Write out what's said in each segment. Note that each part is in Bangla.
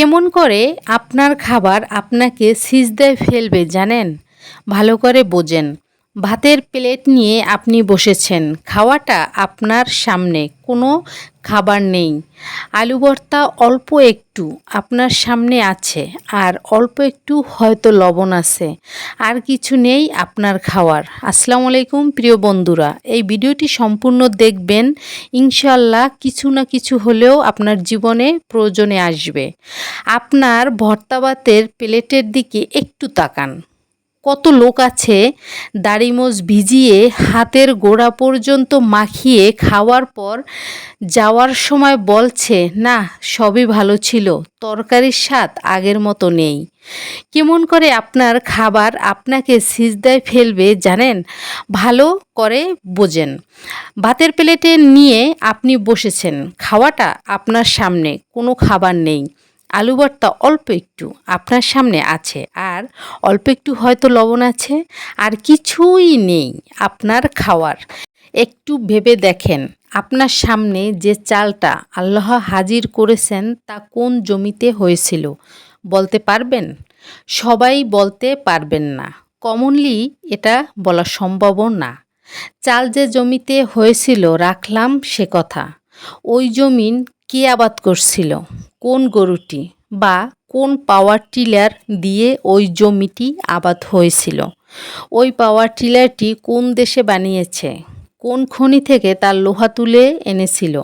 কেমন করে আপনার খাবার আপনাকে সিজদায় ফেলবে জানেন? ভালো করে বোঝেন। ভাতের প্লেট নিয়ে আপনি বসেছেন। খাওয়াটা আপনার সামনে। কোনো খাবার নেই। আলু ভর্তা অল্প একটু আপনার সামনে আছে। আর অল্প একটু হয়তো লবণ আছে। আর কিছু নেই আপনার খাওয়ার। আসসালামু আলাইকুম, প্রিয় বন্ধুরা। এই ভিডিওটি সম্পূর্ণ দেখবেন। ইনশাল্লাহ কিছু না কিছু হলেও আপনার জীবনে প্রয়োজনে আসবে। আপনার ভর্তা ভাতের প্লেটের দিকে একটু তাকান। কত লোক আছে? দাড়িমোজ ভিজিয়ে হাতের গোড়া পর্যন্ত মাখিয়ে খাওয়ার পর যাওয়ার সময় বলছে, না, সবই ভালো ছিল, তরকারির স্বাদ আগের মতো নেই। কেমন করে আপনার খাবার আপনাকে সিজদায় ফেলবে, জানেন? ভালো করে বোঝেন। ভাতের প্লেটে নিয়ে আপনি বসেছেন, খাওয়াটা আপনার সামনে, কোনো খাবার নেই। আলু ভর্তা অল্প একটু আপনার সামনে আছে। আর অল্প একটু হয়তো লবণ আছে। আর কিছুই নেই আপনার খাওয়ার। একটু ভেবে দেখেন আপনার সামনে যে চালটা আল্লাহ হাজির করেছেন তা কোন জমিতে হয়েছিল। বলতে পারবেন? সবাই বলতে পারবেন না। কমনলি এটা বলা সম্ভবও না। চাল যে জমিতে হয়েছিল রাখলাম সে কথা। ওই জমিন কে আবাদ করছিল? কোন গরুটি বা কোন পাওয়ার টিলার দিয়ে ওই জমিটি আবাদ হয়েছিল? ওই পাওয়ার টিলারটি কোন দেশে বানিয়েছে? কোন খনি থেকে তার লোহা তুলে এনেছিল?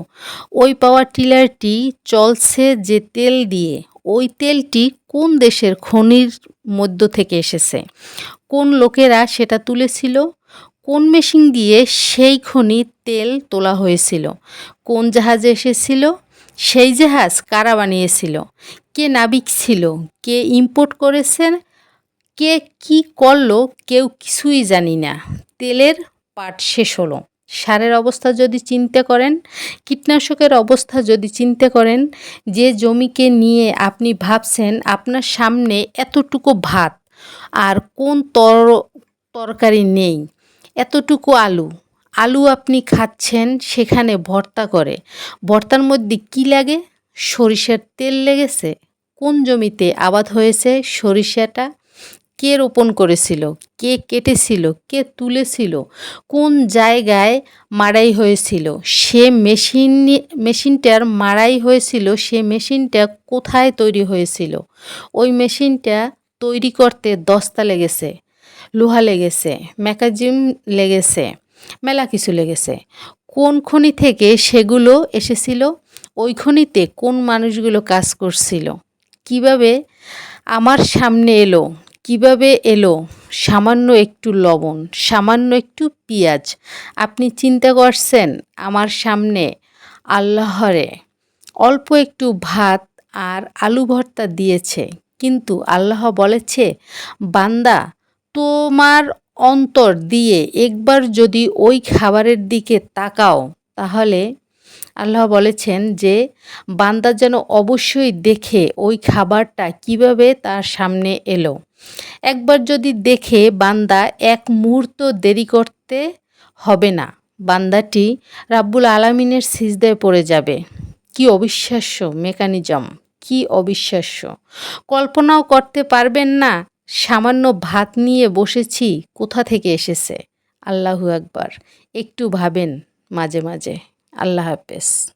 ওই পাওয়ার টিলারটি চলছে যে তেল দিয়ে। ওই তেলটি কোন দেশের খনির মধ্য থেকে এসেছে? কোন লোকেরা সেটা তুলেছিল? কোন মেশিন দিয়ে সেই খনি তেল তোলা হয়েছিল? কোন জাহাজে এসেছিল? সেই জাহাজ কারা বানিয়েছিল? কে নাবিক ছিল? কে ইম্পোর্ট করেছেন? কে কি করল? কেউ কিছুই জানি না। তেলের পাট শেষ হলো। সারের অবস্থা যদি চিন্তা করেন, কীটনাশকের অবস্থা যদি চিন্তা করেন, যে জমিকে নিয়ে আপনি ভাবছেন, আপনার সামনে এতটুকু ভাত আর কোন তর, তরকারি নেই, এতটুকু আলু আলু আপনি খাচ্ছেন, সেখানে ভর্তা করে। ভর্তার মধ্যে কি লাগে? সরিষার তেল লেগেছে। কোন জমিতে আবাদ হয়েছে সরিষাটা? কে রোপণ করেছিল? কে কেটেছিল? কে তুলেছিল? কোন জায়গায় মাড়াই হয়েছিল? সে মেশিন মেশিনটার মাড়াই হয়েছিল, সে মেশিনটা কোথায় তৈরি হয়েছিল? ওই মেশিনটা তৈরি করতে দস্তা লেগেছে, লোহা লেগেছে ম্যাকাজিম লেগেছে। মেলা কিছু লেগেছে। কোন খনি থেকে সেগুলো এসেছিল? ওই খনিতে কোন মানুষগুলো কাজ করছিল? কীভাবে আমার সামনে এলো? কীভাবে এলো? সামান্য একটু লবণ, সামান্য একটু পেঁয়াজ। আপনি চিন্তা করছেন আমার সামনে? আল্লাহরে, অল্প একটু ভাত আর আলু ভর্তা দিয়েছে। কিন্তু আল্লাহ বলেছে, বান্দা, তোমার অন্তর দিয়ে একবার যদি ওই খাবারের দিকে তাকাও, তাহলে আল্লাহ বলেছেন যে, বান্দা যেন অবশ্যই দেখে ওই খাবারটা কীভাবে তার সামনে এলো। একবার যদি দেখে বান্দা এক মুহূর্ত দেরি করতে হবে না, বান্দাটি রাব্বুল আলামিনের সিজদায় পড়ে যাবে। কি অবিশ্বাস্য মেকানিজম, কি অবিশ্বাস্য। কল্পনাও করতে পারবেন না সামান্য ভাত নিয়ে বসেছি, কোথা থেকে এসেছে? আল্লাহু আকবার। একটু ভাবেন মাঝে মাঝে। আল্লাহ হাফেজ।